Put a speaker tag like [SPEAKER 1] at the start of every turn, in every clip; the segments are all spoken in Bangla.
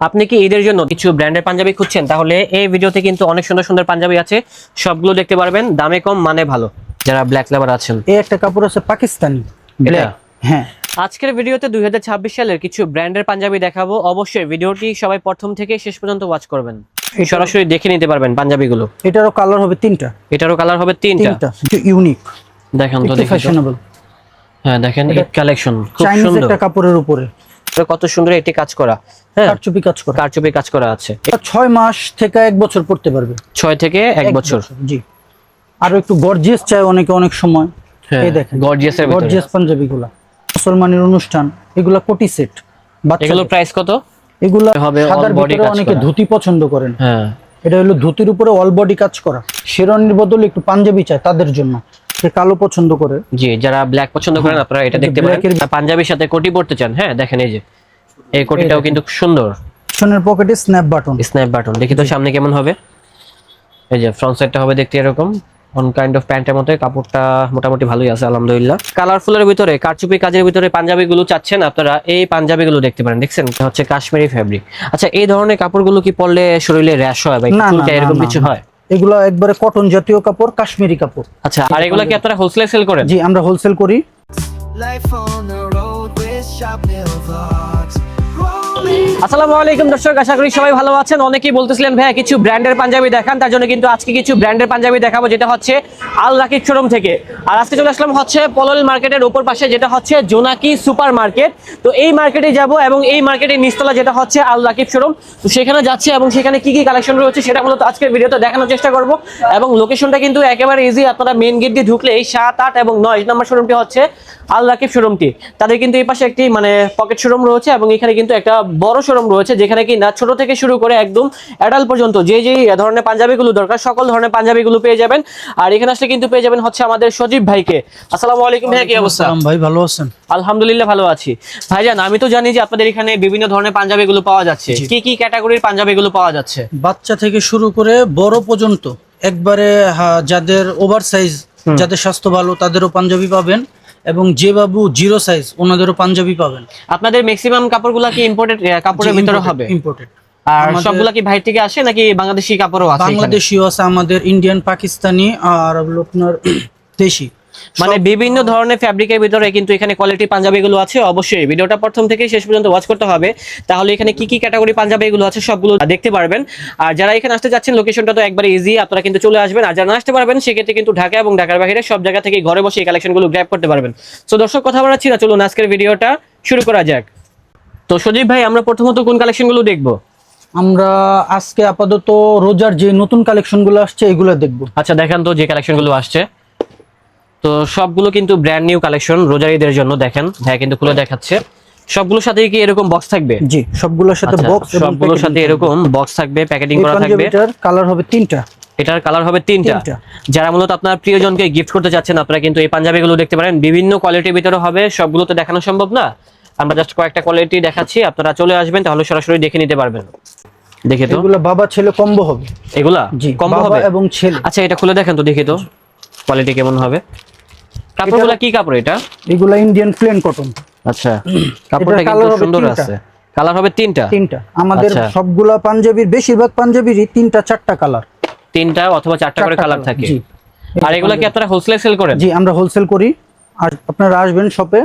[SPEAKER 1] আপনি কি ঈদের জন্য কিছু ব্র্যান্ডের পাঞ্জাবি খুঁজছেন? তাহলে এই ভিডিওতে কিন্তু অনেক সুন্দর সুন্দর পাঞ্জাবি আছে। সবগুলো দেখতে পারবেন দামে কম মানে ভালো। যারা ব্ল্যাক লেবার আছেন।
[SPEAKER 2] এই একটা কাপড় আছে পাকিস্তানি হ্যাঁ।
[SPEAKER 1] আজকের ভিডিওতে দুই সালের কিছু ব্র্যান্ডের পাঞ্জাবি দেখাবো। অবশ্যই ভিডিওটি সবাই প্রথম থেকে শেষ পর্যন্ত ওয়াচ করবেন। সরাসরি দেখে নিতে পারবেন পাঞ্জাবিগুলো।
[SPEAKER 2] এটারও কালার হবে তিনটা।
[SPEAKER 1] এটারও কালার হবে তিনটা।
[SPEAKER 2] ইউনিক
[SPEAKER 1] দেখেন তো
[SPEAKER 2] একটু
[SPEAKER 1] দেখি তো।
[SPEAKER 2] ফ্যাশনেবল
[SPEAKER 1] হ্যাঁ দেখেন কালেকশন খুব সুন্দর।
[SPEAKER 2] একটা কাপড়ের উপরে।
[SPEAKER 1] কত সুন্দর এটি কাজ করা হ্যাঁ?
[SPEAKER 2] কারচুপি কাজ করা।
[SPEAKER 1] কারচুপি কাজ করা আছে।
[SPEAKER 2] ছয় মাস থেকে এক বছর পড়তে পারবে।
[SPEAKER 1] ছয় থেকে এক বছর।
[SPEAKER 2] জি। আরও একটু গর্জিয়াস চাই অনেকে অনেক সময়।
[SPEAKER 1] হ্যাঁ
[SPEAKER 2] এই দেখেন।
[SPEAKER 1] গর্জিয়াসের
[SPEAKER 2] গর্জিয়াস পাঞ্জাবি গুলা মুসলমানের অনুষ্ঠান এগুলা কোটি সেট।
[SPEAKER 1] এগুলো প্রাইস কত?
[SPEAKER 2] এগুলা
[SPEAKER 1] হবে
[SPEAKER 2] সাদার ভিতরে অনেকে ধুতি পছন্দ করেন।
[SPEAKER 1] হ্যাঁ।
[SPEAKER 2] এটা হলো ধুতির উপরে অল বডি কাজ করা। শেরনির বদলে একটু পাঞ্জাবি চায় তাদের জন্য। কালো পছন্দ করে।
[SPEAKER 1] জি যারা ব্ল্যাক পছন্দ করেন আপনারা এটা দেখতে পারেন। পাঞ্জাবির সাথে কোটি পড়তে চান হ্যাঁ দেখেন এই যে। এই কোটিটাও কিন্তু সুন্দর।
[SPEAKER 2] পিছনের পকেটে স্ন্যাপ বাটন
[SPEAKER 1] স্ন্যাপ বাটন দেখি তো সামনে কেমন হবে। এই যে ফ্রন্ট সাইডটা হবে দেখতে এরকম। অন কাইন্ড অফ প্যান্টের মতো কাপড়টা মোটামুটি ভালোই আছে আলহামদুলিল্লাহ। কালারফুলের ভিতরে কারচুপি কাজের ভিতরে পাঞ্জাবিগুলো চাচ্ছেন আপনারা এই পাঞ্জাবিগুলো দেখতে পারেন। দেখছেন? এটা হচ্ছে কাশ্মীরি ফ্যাব্রিক আচ্ছা এই ধরনের কাপড়গুলো কি পরলে শরীরে র্যাশ হয় বা এরকম কিছু হয়?
[SPEAKER 2] এগুলো একবারে কটন জাতীয় কাপড় কাশ্মীরি কাপড়।
[SPEAKER 1] আচ্ছা আর এগুলো কি আপনারা হোলসেল সেল করেন?
[SPEAKER 2] জি আমরা হোলসেল করি।
[SPEAKER 3] Life on the road with Shop Mill Vlogs.
[SPEAKER 1] আসসালামু আলাইকুম দর্শক, আশা করি সবাই ভালো আছেন। অনেকেই বলতেছিলেন, ভাইয়া, কিছু ব্র্যান্ডের পাঞ্জাবি দেখান। তার জন্য কিন্তু আজকে কিছু ব্র্যান্ডের পাঞ্জাবি দেখাবো, যেটা হচ্ছে আল রাকিব শোরুম থেকে। আর আজকে চলে আসলাম হচ্ছে পলল মার্কেটের উপর পাশে, যেটা হচ্ছে জোনাকি সুপার মার্কেট। তো এই মার্কেটে যাব এবং এই মার্কেটের নিচতলা, যেটা হচ্ছে আল রাকিব শোরুম। তো সেখানে যাচ্ছে এবং সেখানে কি কি কালেকশন রয়েছে, সেটা মূলত আজকের ভিডিওতে দেখানোর চেষ্টা করব। এবং লোকেশনটা কিন্তু একেবারে ইজি আপনারা মেন গেট দিয়ে ঢুকলে এই সাত, আট এবং নয় নম্বর শোরুমটি হচ্ছে আল রাকিব শোরুমটি। তাদের কিন্তু এই পাশে একটি মানে পকেট শোরুম রয়েছে এবং এখানে কিন্তু একটা বড় শোরুম রয়েছে যেখানে কি না ছোট থেকে শুরু করে একদম অ্যাডাল পর্যন্ত যে যে ধরনের পাঞ্জাবিগুলো দরকার সকল ধরনের পাঞ্জাবিগুলো পেয়ে যাবেন। আর এখানে আসলে কিন্তু পেয়ে যাবেন হচ্ছে আমাদের সজীব ভাইকে। আসসালামু আলাইকুম ভাইয়া কি অবস্থা?
[SPEAKER 2] ভাই ভালো আছেন?
[SPEAKER 1] আলহামদুলিল্লাহ ভালো আছি। ভাইজান আমি তো জানি যে আপনাদের এখানে বিভিন্ন ধরনের পাঞ্জাবিগুলো পাওয়া যাচ্ছে। কি কি ক্যাটাগরির পাঞ্জাবিগুলো পাওয়া যাচ্ছে?
[SPEAKER 2] বাচ্চা থেকে শুরু করে বড় পর্যন্ত একবারে যাদের ওভার সাইজ যাদের স্বাস্থ্য ভালো তাদেরও পাঞ্জাবি পাবেন। এবং যে বাবু জিরো সাইজ ওনাদেরও পাঞ্জাবি পাবেন।
[SPEAKER 1] আপনাদের ম্যাক্সিমাম কাপড়গুলো কি ইম্পোর্টেড কাপড়ের ভিতরে হবে?
[SPEAKER 2] ইম্পোর্টেড
[SPEAKER 1] আর সবগুলা কি বাইরে থেকে আসে নাকি বাংলাদেশি কাপড়ও আছে?
[SPEAKER 2] বাংলাদেশিও আছে আমাদের ইন্ডিয়ান পাকিস্তানি আর হলো আপনার দেশি।
[SPEAKER 1] মানে বিভিন্ন ধরনের ফ্যাব্রিকের ভিতরে কিন্তু এখানে কোয়ালিটি পাঞ্জাবিগুলো আছে অবশ্যই। ভিডিওটা প্রথম থেকে শেষ পর্যন্ত ওয়াচ করতে হবে। তাহলে এখানে কি কি ক্যাটাগরি পাঞ্জাবিগুলো আছে সবগুলো দেখতে পারবেন। আর যারা এখানে আসতে যাচ্ছেন লোকেশনটা তো একবার ইজি আপনারা কিন্তু চলে আসবেন। আর যারা না আসতে পারবেন সেক্ষেত্রে কিন্তু ঢাকা এবং ঢাকার বাইরে সব জায়গা থেকে ঘরে বসে এই কালেকশনগুলো গ্র্যাব করতে পারবেন। তো দর্শক কথা বলাচ্ছি না চলুন আজকের ভিডিওটা শুরু করা যাক। তো সজীব ভাই আমরা প্রথমত কোন কালেকশনগুলো দেখব?
[SPEAKER 2] আমরা আজকে আপাতত রোজার যে নতুন কালেকশনগুলো আসছে এগুলো দেখব।
[SPEAKER 1] আচ্ছা দেখেন তো যে কালেকশনগুলো আসছে। তো সবগুলো কিন্তু ব্র্যান্ড নিউ কালেকশন রোজারিদের জন্য দেখেন। ভাই কিন্তু খুলে দেখাচ্ছে। সবগুলোর সাথে কি এরকম বক্স থাকবে?
[SPEAKER 2] জি সবগুলোর সাথে
[SPEAKER 1] আচ্ছা,
[SPEAKER 2] বক্স
[SPEAKER 1] সবগুলোর সাথে এরকম বক্স থাকবে প্যাকেটিং করা থাকবে।
[SPEAKER 2] কালার হবে তিনটা।
[SPEAKER 1] এটার কালার হবে তিনটা। যারা মূলত আপনার প্রিয়জনকে গিফট করতে চাচ্ছেন আপনারা কিন্তু এই পাঞ্জাবিগুলো দেখতে পারেন। বিভিন্ন কোয়ালিটির ভিতরে হবে সবগুলো তো দেখানো সম্ভব না। আমরা জাস্ট কয়েকটা কোয়ালিটি দেখাচ্ছি আপনারা চলে আসবেন তাহলে সরাসরি দেখে নিতে পারবেন। দেখে তো?
[SPEAKER 2] এগুলো বাবা ছেলে কম্বো হবে।
[SPEAKER 1] এগুলা?
[SPEAKER 2] জি
[SPEAKER 1] কম
[SPEAKER 2] বাবা
[SPEAKER 1] হবে?
[SPEAKER 2] এবং ছেলে।
[SPEAKER 1] আচ্ছা এটা খুলে দেখেন তো দেখি তো। কোয়ালিটি কেমন হবে? কাপড়গুলো কি কাপড় এটা?
[SPEAKER 2] এগুলো ইন্ডিয়ান প্লেন কটন
[SPEAKER 1] আচ্ছা কাপড়টা কিন্তু সুন্দর আছে। কালার হবে তিনটা?
[SPEAKER 2] তিনটা। আমাদের
[SPEAKER 1] আচ্ছা।
[SPEAKER 2] সবগুলা পাঞ্জাবির বেশিরভাগ পাঞ্জাবিরই তিনটা চারটা কালার
[SPEAKER 1] তিনটা অথবা চারটা করে কালার থাকে। আর এগুলো কি আপনারা হোলসেল সেল করেন?
[SPEAKER 2] জি আমরা হোলসেল করি। আর আপনারা আসবেন শপে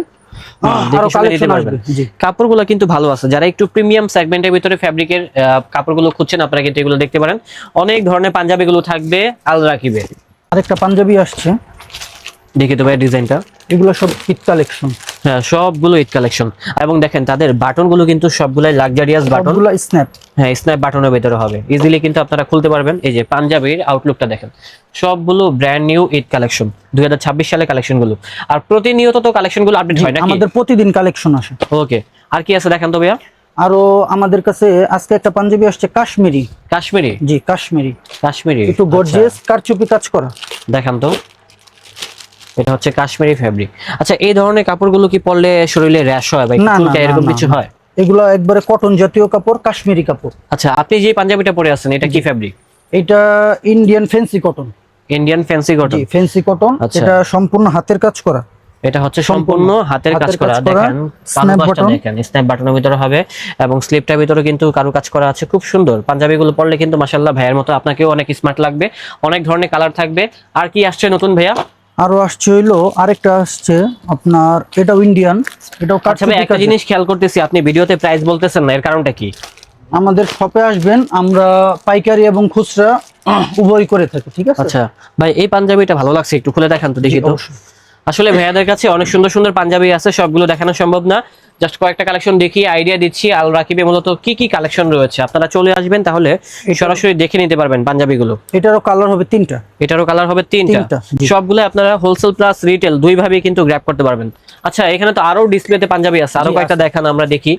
[SPEAKER 1] দেখে
[SPEAKER 2] আরও
[SPEAKER 1] শুনে নিতে
[SPEAKER 2] কালেকশন
[SPEAKER 1] পারবেন।
[SPEAKER 2] আসবে জি।
[SPEAKER 1] কাপড়গুলো কিন্তু ভালো আছে। যারা একটু প্রিমিয়াম সেগমেন্টের ভিতরে ফ্যাব্রিকের কাপড়গুলো খুঁজছেন আপনারা কিন্তু এগুলো দেখতে পারেন। অনেক ধরনের পাঞ্জাবিগুলো থাকবে আল রাখিবে
[SPEAKER 2] আরেকটা পাঞ্জাবি আসছে।
[SPEAKER 1] দেখি তো ভাই ডিজাইনটা।
[SPEAKER 2] এগুলো সব ঈদ কালেকশন
[SPEAKER 1] হ্যাঁ সবগুলো ঈদ কালেকশন এবং দেখেন তাদের বাটনগুলো কিন্তু সবগুলাই লাক্সারিয়াস বাটন।
[SPEAKER 2] সবগুলো স্ন্যাপ
[SPEAKER 1] হ্যাঁ স্ন্যাপ বাটনের ভিতরে হবে। ইজিলি কিন্তু আপনারা খুলতে পারবেন। এই যে পাঞ্জাবির আউটলুকটা দেখেন। সবগুলো ব্র্যান্ড নিউ ঈদ কালেকশন দুই সালে কালেকশনগুলো আর প্রতিনিয়ত তো কালেকশনগুলো আপডেট হয় নাকি?
[SPEAKER 2] আমাদের প্রতিদিন কালেকশন আসে।
[SPEAKER 1] ওকে আর কি আছে দেখেন তো ভাইয়া?
[SPEAKER 2] আরও আমাদের কাছে আজকে একটা পাঞ্জাবি আসছে কাশ্মীরি।
[SPEAKER 1] কাশ্মীরি?
[SPEAKER 2] জি কাশ্মীরি।
[SPEAKER 1] কাশ্মীরি
[SPEAKER 2] একটু গর্জিয়াস কারচুপি কাজ করা।
[SPEAKER 1] দেখেন তো। এটা হচ্ছে কাশ্মীরি ফ্যাব্রিক আচ্ছা এই ধরনের কাপড়গুলো কি পরলে শরীরে র্যাশ হয় বা এরকম কিছু হয়?
[SPEAKER 2] এগুলো একবারে কটন জাতীয় কাপড় কাশ্মীরি কাপড়।
[SPEAKER 1] আচ্ছা আপনি যে পাঞ্জাবিটা পরে আছেন এটা কি ফ্যাব্রিক
[SPEAKER 2] এটা Indian fancy cotton
[SPEAKER 1] Indian fancy cotton
[SPEAKER 2] জি ফেন্সি কটন। এটা সম্পূর্ণ হাতের কাজ করা।
[SPEAKER 1] এটা হচ্ছে সম্পূর্ণ হাতের কাজ করা। দেখেন কারুকাজটা
[SPEAKER 2] button।
[SPEAKER 1] দেখেন স্ন্যাপ বাটনের ভিতরে হবে। এবং স্লিপটার ভিতরে কিন্তু কারু কাজ করা আছে খুব সুন্দর। পাঞ্জাবিগুলো পরলে কিন্তু মাশাআল্লাহ ভাইয়ের মতো আপনাকেও অনেক স্মার্ট লাগবে অনেক ধরনের কালার থাকবে। আর কি আসছে নতুন ভাইয়া?
[SPEAKER 2] আরও আসছে হইল আরেকটা আসছে আপনার এটাও ইন্ডিয়ান এটাও
[SPEAKER 1] আচ্ছা ভাই একটা জিনিস খেয়াল করতেছি আপনি ভিডিওতে প্রাইস বলতেছেন না এর কারণটা কি?
[SPEAKER 2] আমাদের শপে আসবেন আমরা পাইকারি এবং খুচরা উভয় করে থাকি ঠিক আছে?
[SPEAKER 1] আচ্ছা ভাই এই পাঞ্জাবিটা ভালো লাগছে একটু খুলে দেখান তো দেখি তো। আসলে ভাইয়াদের কাছে অনেক সুন্দর সুন্দর পাঞ্জাবি আছে সবগুলো দেখানো সম্ভব না। জাস্ট কয়েকটা কালেকশন দেখি আইডিয়া দিচ্ছি আল রাকিবে মূলত কি কি কালেকশন রয়েছে। আপনারা চলে আসবেন তাহলে সরাসরি দেখে নিতে পারবেন পাঞ্জাবিগুলো।
[SPEAKER 2] এটারও কালার হবে তিনটা।
[SPEAKER 1] এটারও কালার হবে তিনটা। সবগুলো আপনারা হোলসেল প্লাস রিটেল দুই ভাবেই কিন্তু গ্র্যাব করতে পারবেন। আচ্ছা এখানে তো আরও ডিসপ্লেতে পাঞ্জাবি আছে।
[SPEAKER 2] আরও
[SPEAKER 1] কয়েকটা দেখান আমরা দেখি।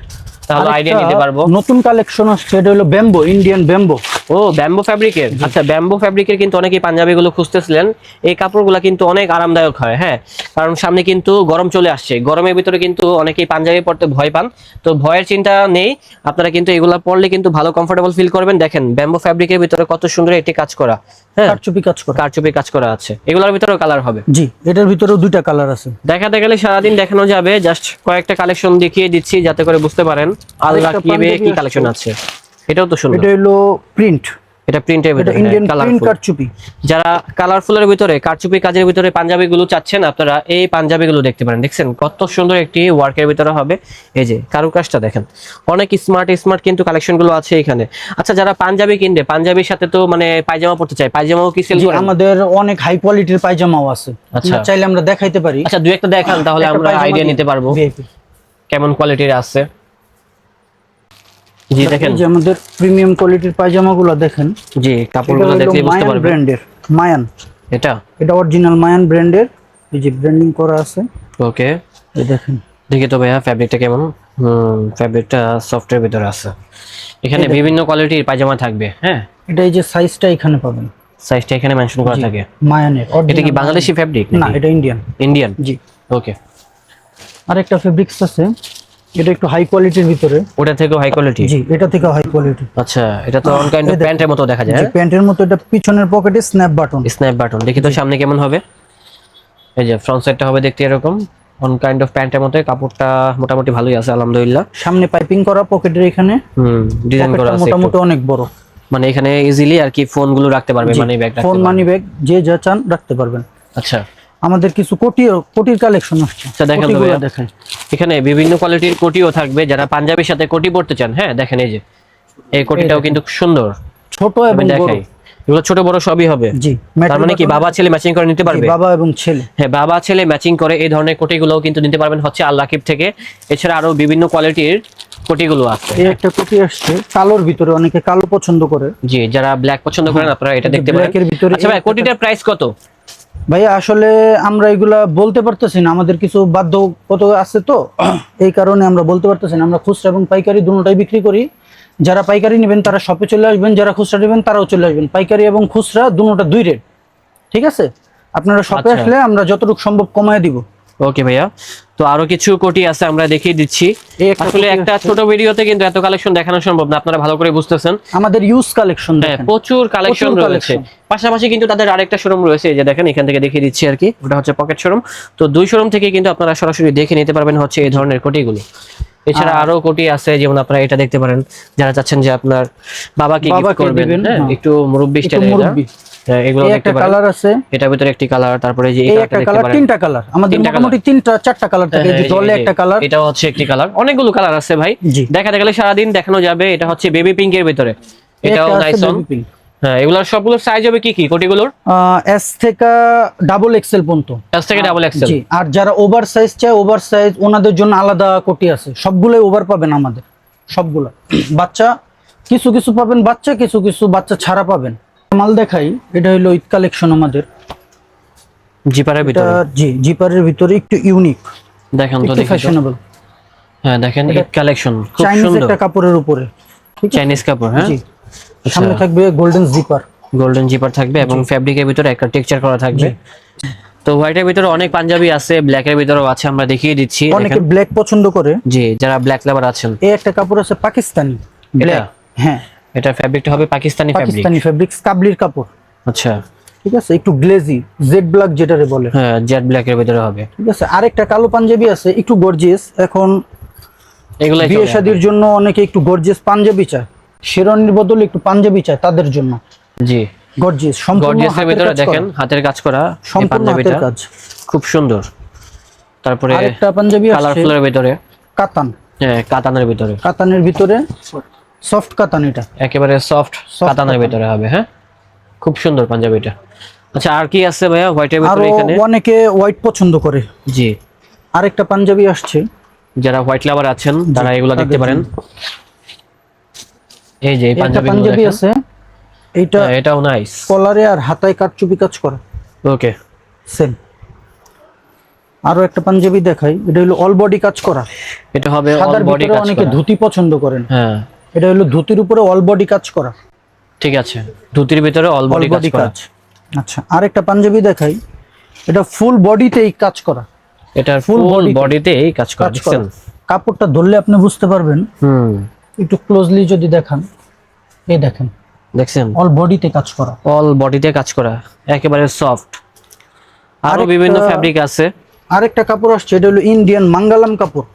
[SPEAKER 1] তাহলে আইডিয়া নিতে পারব।
[SPEAKER 2] নতুন কালেকশন আসছে এটা হলো ব্যাম্বো ইন্ডিয়ান ব্যাম্বো
[SPEAKER 1] ও ব্যাম্বো ফ্যাব্রিকের? আচ্ছা ব্যাম্বো ফ্যাব্রিকের কিন্তু অনেকেই পাঞ্জাবিগুলো খুঁজতেছিলেন। এই কাপড়গুলো কিন্তু অনেক আরামদায়ক হয় হ্যাঁ? কারণ সামনে কিন্তু গরম চলে আসছে। গরমের ভিতরে কিন্তু অনেকেই পাঞ্জাবি পরতে ভয় পান। তো ভয়ের চিন্তা নেই। আপনারা কিন্তু এগুলা পরলে কিন্তু ভালো কমফোর্টেবল ফিল করবেন। দেখেন ব্যাম্বো ফ্যাব্রিকের ভিতরে কত সুন্দর এটি কাজ করা হ্যাঁ?
[SPEAKER 2] কাঠচুপি কাজ করা।
[SPEAKER 1] কারচুপি কাজ করা আছে। এগুলোর ভিতরেও কালার হবে।
[SPEAKER 2] জি এটার ভিতরেও দুইটা কালার আছে।
[SPEAKER 1] দেখাতে গেলে সারাদিন দেখানো যাবে। জাস্ট কয়েকটা কালেকশন দেখিয়ে দিচ্ছি যাতে করে বুঝতে পারেন
[SPEAKER 2] আরেকটা
[SPEAKER 1] কি কালেকশন আছে। এটাও তো সুন্দর।
[SPEAKER 2] এটা হলো প্রিন্ট
[SPEAKER 1] এটা প্রিন্টের ভিতরে
[SPEAKER 2] ইন্ডিয়ান প্রিন্ট কাঠচুপি
[SPEAKER 1] যারা কালারফুলের ভিতরে কারচুপি কাজের ভিতরে পাঞ্জাবি গুলো চাচ্ছেন আপনারা এই পাঞ্জাবি গুলো দেখতে পারেন। দেখছেন কত সুন্দর একটি ওয়ার্কের ভিতরে হবে। এই যে কারুকাজটা দেখেন। অনেক স্মার্ট স্মার্ট কিন্তু কালেকশনগুলো আছে এখানে। আচ্ছা যারা পাঞ্জাবি কিনবে পাঞ্জাবির সাথে তো মানে পায়জামা পড়তে চায় পায়জামাও কি সেল করেন?
[SPEAKER 2] আমাদের অনেক হাই কোয়ালিটির পায়জামাও আছে।
[SPEAKER 1] আচ্ছা।
[SPEAKER 2] চাইলে আমরা দেখাইতে পারি।
[SPEAKER 1] আচ্ছা দু একটা দেখান তাহলে আমরা আইডিয়া নিতে পারব। কেমন কোয়ালিটির আছে? জি দেখেন।
[SPEAKER 2] যে আমাদের প্রিমিয়াম কোয়ালিটির পায়জামাগুলো দেখেন।
[SPEAKER 1] জি কাপড়গুলো দেখলে বুঝতে পারবেন।
[SPEAKER 2] ব্র্যান্ডের মায়ান
[SPEAKER 1] এটা?
[SPEAKER 2] এটা অরিজিনাল মায়ান ব্র্যান্ডের এই যে ব্র্যান্ডিং করা আছে।
[SPEAKER 1] ওকে।
[SPEAKER 2] এই দেখেন।
[SPEAKER 1] দেখি তো ভাইয়া ফ্যাব্রিকটা কেমন? হুম ফ্যাব্রিকটা সফটের ভিতরে আছে। এখানে বিভিন্ন কোয়ালিটির পায়জামা থাকবে হ্যাঁ?
[SPEAKER 2] এটা এই যে সাইজটা এখানে পাবেন।
[SPEAKER 1] সাইজটা এখানে মেনশন করা থাকে।
[SPEAKER 2] মায়ানের
[SPEAKER 1] এটা কি বাংলাদেশি ফ্যাব্রিক
[SPEAKER 2] না এটা ইন্ডিয়ান
[SPEAKER 1] ইন্ডিয়ান
[SPEAKER 2] জি।
[SPEAKER 1] ওকে।
[SPEAKER 2] আরেকটা ফেব্রিক্স আছে। এটা একটু হাই কোয়ালিটির ভিতরে।
[SPEAKER 1] ওটা থেকেও হাই কোয়ালিটি
[SPEAKER 2] জি এটা থেকে হাই কোয়ালিটি
[SPEAKER 1] আচ্ছা এটা তো অন কাইন্ড অফ প্যান্টের মতো দেখা যায়
[SPEAKER 2] প্যান্টের মতো এটা পিছনের পকেটে স্ন্যাপ বাটন
[SPEAKER 1] স্ন্যাপ বাটন দেখি তো সামনে কেমন হবে। এই যে ফ্রন্ট সাইডটা হবে দেখতে এরকম। অন কাইন্ড অফ প্যান্টের মতো কাপড়টা মোটামুটি ভালোই আছে আলহামদুলিল্লাহ।
[SPEAKER 2] সামনে পাইপিং করা পকেটের এখানে।
[SPEAKER 1] হুম ডিজাইন করা আছে
[SPEAKER 2] মোটামুটি অনেক বড়।
[SPEAKER 1] মানে এখানে ইজিলি আর কি ফোনগুলো রাখতে পারবে মানে ব্যাগ রাখতে
[SPEAKER 2] ফোন মানি ব্যাগ যে যা চান রাখতে পারবেন।
[SPEAKER 1] আচ্ছা।
[SPEAKER 2] আমাদের কিছু কোটি কোটির কালেকশন আসছে।
[SPEAKER 1] আচ্ছা।
[SPEAKER 2] দেখাই।
[SPEAKER 1] এখানে বিভিন্ন কোয়ালিটির কোটিও থাকবে যারা পাঞ্জাবির সাথে কোটি পড়তে চান। হ্যাঁ দেখেন এই যে এই কোটিটাও কিন্তু সুন্দর।
[SPEAKER 2] ছোট এবং বড়।
[SPEAKER 1] দেখাই। এগুলো ছোট বড় সবই হবে।
[SPEAKER 2] জি
[SPEAKER 1] তার মানে কি বাবা ছেলে ম্যাচিং করে নিতে পারবে?
[SPEAKER 2] বাবা এবং ছেলে।
[SPEAKER 1] হ্যাঁ বাবা ছেলে ম্যাচিং করে এই ধরনের কোটিগুলোও কিন্তু নিতে পারবেন হচ্ছে আল রাকিব থেকে। এছাড়া আরও বিভিন্ন কোয়ালিটির কোটিগুলো আছে।
[SPEAKER 2] এই একটা কোটি আসছে কালোর ভিতরে অনেকে কালো পছন্দ করে।
[SPEAKER 1] জি যারা ব্ল্যাক পছন্দ করেন আপনারা এটা দেখতে পারেন।
[SPEAKER 2] ভিতরে
[SPEAKER 1] আচ্ছা ভাই কোটিটার প্রাইস কত?
[SPEAKER 2] ভাইয়া আসলে আমরা এগুলা বলতে পারতেছি না। আমাদের কিছু বাধ্য কত আছে তো। এই কারণে আমরা বলতে পারতেছি না। আমরা খুচরা এবং পাইকারি দুটোটাই বিক্রি করি। যারা পাইকারি নেবেন তারা শপে চলে আসবেন। যারা খুচরা নেবেন তারাও চলে আসবেন। পাইকারি এবং খুচরা দুটোটা দুই রেট। ঠিক আছে? আপনারা শপে
[SPEAKER 1] আচ্ছা।
[SPEAKER 2] আসলে আমরা যতটুকু সম্ভব কমায় দিব।
[SPEAKER 1] ওকে ভাইয়া। তো আরও কিছু কোটি আছে আমরা দেখিয়ে দিচ্ছি। আসলে একটা ছোট ভিডিওতে কিন্তু এত কালেকশন দেখানো সম্ভব না আপনারা ভালো করে বুঝতেছেন।
[SPEAKER 2] আমাদের ইউজ কালেকশন
[SPEAKER 1] হ্যাঁ প্রচুর কালেকশন রয়েছে। পাশাপাশি কিন্তু তাদের আরেকটা শোরুম রয়েছে যে দেখেন এখান থেকে দেখিয়ে দিচ্ছি আর কি। ওটা হচ্ছে পকেট শোরুম তো দুই শোরুম থেকে কিন্তু আপনারা সরাসরি দেখে নিতে পারবেন হচ্ছে এই ধরনের কোটিগুলো। এছাড়া আরও কোটি আছে যেমন আপনারা এটা দেখতে পারেন যারা চাচ্ছেন যে আপনার বাবাকে গিফট করবেন হ্যাঁ
[SPEAKER 2] হ্যাঁ।
[SPEAKER 1] একটু মুরব্বি স্টাইলে
[SPEAKER 2] মুরব্বি।
[SPEAKER 1] এগুলো দেখতে
[SPEAKER 2] একটা কালার আছে।
[SPEAKER 1] এটার ভিতরে একটি কালার তারপরে যে
[SPEAKER 2] এই
[SPEAKER 1] এটা
[SPEAKER 2] একটা কালার তিনটা কালার। আমাদের মোটামুটি তিনটা চারটা কালার থাকে। যে
[SPEAKER 1] হ্যাঁ,
[SPEAKER 2] জলে একটা কালার।
[SPEAKER 1] এটা হচ্ছে একটি কালার। অনেকগুলো কালার আছে ভাই।
[SPEAKER 2] জি।
[SPEAKER 1] দেখা গেলে সারাদিন দেখানো যাবে এটা হচ্ছে বেবি পিঙ্কের ভিতরে। এটাও নাইসন হ্যাঁ এগুলোর সবগুলোর সাইজ হবে কি কি? কোটিগুলোর?
[SPEAKER 2] এস থেকে ডাবল এক্সেল পর্যন্ত।
[SPEAKER 1] এস থেকে ডাবল এক্সেল
[SPEAKER 2] জি আর যারা ওভার সাইজ চায় ওভার সাইজ ওনাদের জন্য আলাদা কোটি আছে। সবগুলোই ওভার পাবেন আমাদের। সবগুলা। বাচ্চা কিছু কিছু পাবেন বাচ্চা কিছু কিছু বাচ্চা ছাড়া পাবেন। মাল দেখাই এটা হলো ঈদ কালেকশন আমাদের।
[SPEAKER 1] জিপারের ভিতরে?
[SPEAKER 2] জি জিপারের ভিতরে একটু ইউনিক
[SPEAKER 1] দেখেন তো
[SPEAKER 2] ফ্যাশনেবল
[SPEAKER 1] হ্যাঁ দেখেন ঈদ কালেকশন খুব সুন্দর।
[SPEAKER 2] একটা কাপড়ের উপরে।
[SPEAKER 1] চাইনিজ কাপড় হ্যাঁ?
[SPEAKER 2] জি। সামনে থাকবে গোল্ডেন জিপার
[SPEAKER 1] গোল্ডেন জিপার থাকবে এবং ফ্যাব্রিকের ভিতরে একটা টেক্সচার করা থাকবে। তো হোয়াইটের ভিতরে অনেক পাঞ্জাবি আছে ব্ল্যাকের ভিতরেও আছে আমরা দেখিয়ে দিচ্ছি।
[SPEAKER 2] অনেকে ব্ল্যাক পছন্দ করে।
[SPEAKER 1] জি যারা ব্ল্যাক লাভার আছেন।
[SPEAKER 2] এই একটা কাপড় আছে পাকিস্তানি। ব্ল্যাক হ্যাঁ।
[SPEAKER 1] এটা ফ্যাব্রিকটা হবে পাকিস্তানি ফ্যাব্রিক
[SPEAKER 2] পাকিস্তানি ফেব্রিক্স কাবলির কাপড়।
[SPEAKER 1] আচ্ছা।
[SPEAKER 2] ঠিক আছে? একটু গ্লেজি জেড ব্ল্যাক যেটারে বলে।
[SPEAKER 1] হ্যাঁ জেড ব্ল্যাক এর ভিতরে হবে।
[SPEAKER 2] ঠিক আছে? আরেকটা কালো পাঞ্জাবি আছে একটু গর্জিয়াস এখন
[SPEAKER 1] এগুলো
[SPEAKER 2] বিয়ে শাদির জন্য অনেকে একটু গর্জিয়াস পাঞ্জাবি চায়। শেরনির বদলে একটু পাঞ্জাবি চায় তাদের জন্য।
[SPEAKER 1] জি।
[SPEAKER 2] গর্জিয়াস সম্পূর্ণ
[SPEAKER 1] গর্জিয়াসের ভিতরে দেখেন হাতের কাজ করা
[SPEAKER 2] সম্পূর্ণ হাতের
[SPEAKER 1] পাঞ্জাবিটা।
[SPEAKER 2] কাজ।
[SPEAKER 1] খুব সুন্দর। তারপরে
[SPEAKER 2] আরেকটা পাঞ্জাবি আছে
[SPEAKER 1] কালারফুলের ভিতরে।
[SPEAKER 2] কাতান।
[SPEAKER 1] হ্যাঁ কাতানের ভিতরে।
[SPEAKER 2] কাতানের ভিতরে সফট কাতান এটা।
[SPEAKER 1] একেবারে সফট কাতানের
[SPEAKER 2] কাতান।
[SPEAKER 1] ভিতরে হবে হ্যাঁ? খুব সুন্দর পাঞ্জাবিটা। আচ্ছা আর কি আছে ভাইয়া হোয়াইটের ভিতরে এখানে?
[SPEAKER 2] অনেকে হোয়াইট পছন্দ করে।
[SPEAKER 1] জি।
[SPEAKER 2] আরেকটা পাঞ্জাবি আসছে।
[SPEAKER 1] যারা হোয়াইট লাভার আছেন তারা এগুলো দেখতে পারেন। এই যে পাঞ্জাবি
[SPEAKER 2] পাঞ্জাবি আছে। এইটা
[SPEAKER 1] এটাও নাইস
[SPEAKER 2] কলারে আর হাতায় কাটচুপি কাজ করা।
[SPEAKER 1] ওকে
[SPEAKER 2] সেম আরও একটা পাঞ্জাবি দেখাই। এটা হলো অল বডি কাজ করা।
[SPEAKER 1] এটা হবে অল বডি কাজ
[SPEAKER 2] অনেকে ধুতি পছন্দ করেন।
[SPEAKER 1] হ্যাঁ।
[SPEAKER 2] এটা হলো ধুতির উপরে অল বডি কাজ করা।
[SPEAKER 1] ঠিক আছে। ধুতির ভিতরে অল বডি কাজ করা।
[SPEAKER 2] আচ্ছা আরেকটা পাঞ্জাবি দেখাই। এটা ফুল বডিতেই কাজ করা। এটা
[SPEAKER 1] ফুল বডিতে কাজ করা।
[SPEAKER 2] কাপড়টা ধরলে আপনি বুঝতে পারবেন।
[SPEAKER 1] হুম।
[SPEAKER 2] একটু ক্লোজলি যদি দেখান এই দেখেন
[SPEAKER 1] দেখছেন?
[SPEAKER 2] অল বডিতে কাজ করা।
[SPEAKER 1] অল বডিতে কাজ করা একেবারে সফট
[SPEAKER 2] আরও
[SPEAKER 1] বিভিন্ন ফ্যাব্রিক আছে।
[SPEAKER 2] আরেকটা কাপড় আসছে এটা হলো ইন্ডিয়ান মাঙ্গালাম কাপড়।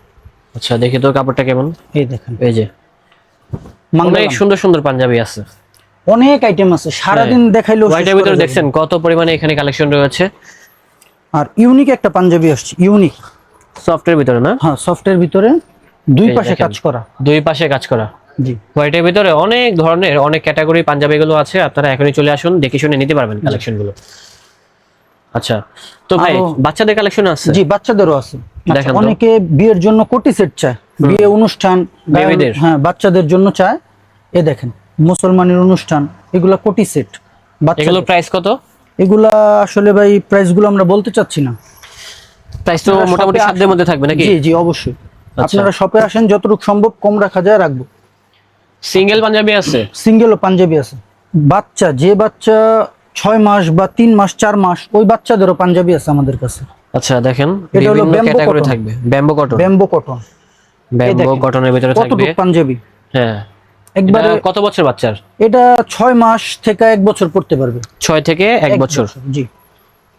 [SPEAKER 1] আচ্ছা দেখি তো কাপড়টা কেমন।
[SPEAKER 2] এই দেখেন।
[SPEAKER 1] এই যে অনেক সুন্দর সুন্দর পাঞ্জাবি আছে।
[SPEAKER 2] অনেক আইটেম আছে সারাদিন দেখাইলেও শেষ
[SPEAKER 1] হোয়াইটের ভিতরে দেখছেন কত পরিমাণে এখানে কালেকশন রয়েছে।
[SPEAKER 2] আর ইউনিক একটা পাঞ্জাবি আসছে ইউনিক
[SPEAKER 1] সফটের ভিতরে না?
[SPEAKER 2] হ্যাঁ সফটের ভিতরে। দুই পাশে কাজ করা।
[SPEAKER 1] দুই পাশে কাজ করা।
[SPEAKER 2] জি।
[SPEAKER 1] হোয়াইটের ভিতরে অনেক ধরনের অনেক ক্যাটাগরি পাঞ্জাবি গুলো আছে আপনারা এখনই চলে আসুন দেখে শুনে নিতে পারবেন কালেকশনগুলো আচ্ছা তো ভাই বাচ্চাদের কালেকশন আছে?
[SPEAKER 2] জি বাচ্চাদেরও আছে। অনেকে বিয়ের জন্য কোটি সেট চায় বিয়ে অনুষ্ঠান হ্যাঁ বাচ্চাদের জন্য চায়। এ দেখেন মুসলমানের অনুষ্ঠান এগুলা কোটি সেট।
[SPEAKER 1] এগুলোর প্রাইস কত?
[SPEAKER 2] এগুলা আসলে ভাই প্রাইসগুলো আমরা বলতে চাচ্ছি না।
[SPEAKER 1] প্রাইস তো মোটামুটি সাধ্যের মধ্যে থাকবে নাকি?
[SPEAKER 2] জি জি অবশ্যই। আপনারা শপে আসেন যতটুকু সম্ভব কম রাখা যায় রাখব।
[SPEAKER 1] সিঙ্গেল পাঞ্জাবি আছে?
[SPEAKER 2] সিঙ্গেল পাঞ্জাবি আছে। বাচ্চা যে বাচ্চা ছয় মাস বা তিন মাস চার মাস ওই বাচ্চাদেরও পাঞ্জাবি আছে আমাদের কাছে।
[SPEAKER 1] আচ্ছা দেখেন
[SPEAKER 2] এটা হলো
[SPEAKER 1] ক্যাটাগরি থাকবে। Bamboo cotton
[SPEAKER 2] bamboo cotton
[SPEAKER 1] bamboo কটনের ভিতরে থাকবে।
[SPEAKER 2] পাঞ্জাবি?
[SPEAKER 1] হ্যাঁ।
[SPEAKER 2] একবারে
[SPEAKER 1] কত বছর বাচ্চার?
[SPEAKER 2] এটা ছয় মাস থেকে এক বছর পড়তে পারবে।
[SPEAKER 1] ছয় থেকে এক বছর।
[SPEAKER 2] জি।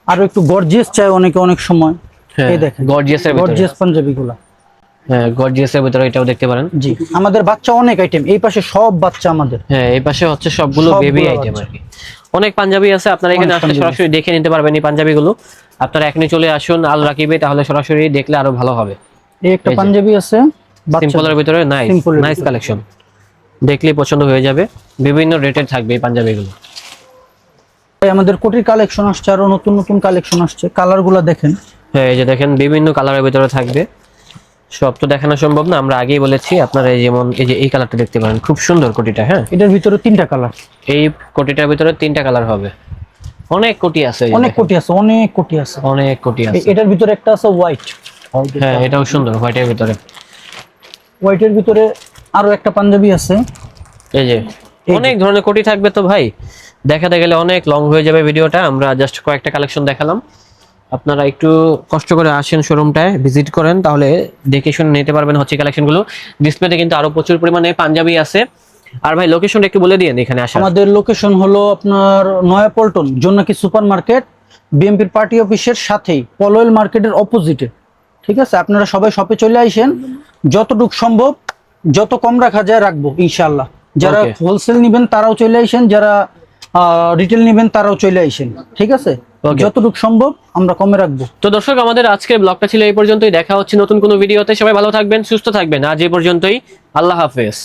[SPEAKER 2] আরও একটু গর্জিয়াস চাই অনেকে অনেক সময়।
[SPEAKER 1] হ্যাঁ
[SPEAKER 2] এই দেখেন গর্জিয়াস পাঞ্জাবি গুলা
[SPEAKER 1] হ্যাঁ গর্জিয়াসের ভিতরে এটাও দেখতে পারেন।
[SPEAKER 2] জি আমাদের বাচ্চা অনেক আইটেম এই পাশে সব বাচ্চা আমাদের।
[SPEAKER 1] হ্যাঁ এই পাশে হচ্ছে সবগুলো বেবি আইটেম আর কি। অনেক পাঞ্জাবি আছে আপনারা এখানে আসলে সরাসরি দেখে নিতে পারবেন এই পাঞ্জাবিগুলো। আপনারা এখনই চলে আসুন আল রাকিবে তাহলে সরাসরি দেখলে আরও ভালো হবে।
[SPEAKER 2] এই একটা পাঞ্জাবি আছে
[SPEAKER 1] সিম্পলের ভিতরে নাইস নাইস কালেকশন দেখলেই পছন্দ হয়ে যাবে। বিভিন্ন রেটের থাকবে এই পাঞ্জাবিগুলো।
[SPEAKER 2] আমাদের কোটির কালেকশন আসছে আরও নতুন নতুন কালেকশন আসছে। কালারগুলা দেখেন।
[SPEAKER 1] হ্যাঁ এই যে দেখেন বিভিন্ন কালারের ভিতরে থাকবে। সব তো দেখানো সম্ভব না। আমরা আগেই বলেছি আপনারা এই যেমন এই যে এই কালারটা দেখতে পারেন। খুব সুন্দর কোটিটা হ্যাঁ?
[SPEAKER 2] এটার ভিতরে তিনটা কালার
[SPEAKER 1] এই কোটিটার ভিতরে তিনটা কালার হবে। অনেক কোটি আছে
[SPEAKER 2] অনেক কোটি আছে অনেক কোটি আছে।
[SPEAKER 1] অনেক কোটি আছে।
[SPEAKER 2] এটার ভিতরে একটা আছে হোয়াইট
[SPEAKER 1] হ্যাঁ এটাও সুন্দর হোয়াইটের ভিতরে।
[SPEAKER 2] হোয়াইটের ভিতরে আরও একটা পাঞ্জাবি আছে।
[SPEAKER 1] এই যে অনেক ধরনের কোটি থাকবে তো ভাই। দেখাতে গেলে অনেক লং হয়ে যাবে ভিডিওটা। আমরা জাস্ট কয়েকটা কালেকশন দেখালাম। আপনারা একটু কষ্ট করে আসেন শোরুমটায় ভিজিট করেন তাহলে দেখে শুনে নিতে পারবেন হচ্ছে কালেকশনগুলো ডিসপ্লেতে কিন্তু আরও প্রচুর পরিমাণে পাঞ্জাবি আছে। আর ভাই লোকেশনটা একটু বলে দিন এখানে আসা
[SPEAKER 2] আমাদের লোকেশন হলো আপনার নয়াপল্টন জোনাকি সুপার মার্কেট বিএমপির পার্টি অফিসের সাথেই পলোয়েল মার্কেটের অপোজিটে ঠিক আছে? আপনারা সবাই শপে চলে আসেন। যতটুকু সম্ভব যত কম রাখা যায় রাখব ইনশাআল্লাহ। যারা হোলসেল নেবেন তারাও চলে আসেন। যারা রিটেল নিবেন তারাও চলে আসেন। ঠিক আছে. যতটুকু সম্ভব আমরা কমে রাখব।
[SPEAKER 1] তো দর্শক আমাদের আজকের ব্লগটা ছিল এই পর্যন্তই। দেখা হচ্ছে নতুন কোনো ভিডিওতে। সবাই ভালো থাকবেন সুস্থ থাকবেন। আজ এই পর্যন্তই। আল্লাহ হাফেজ।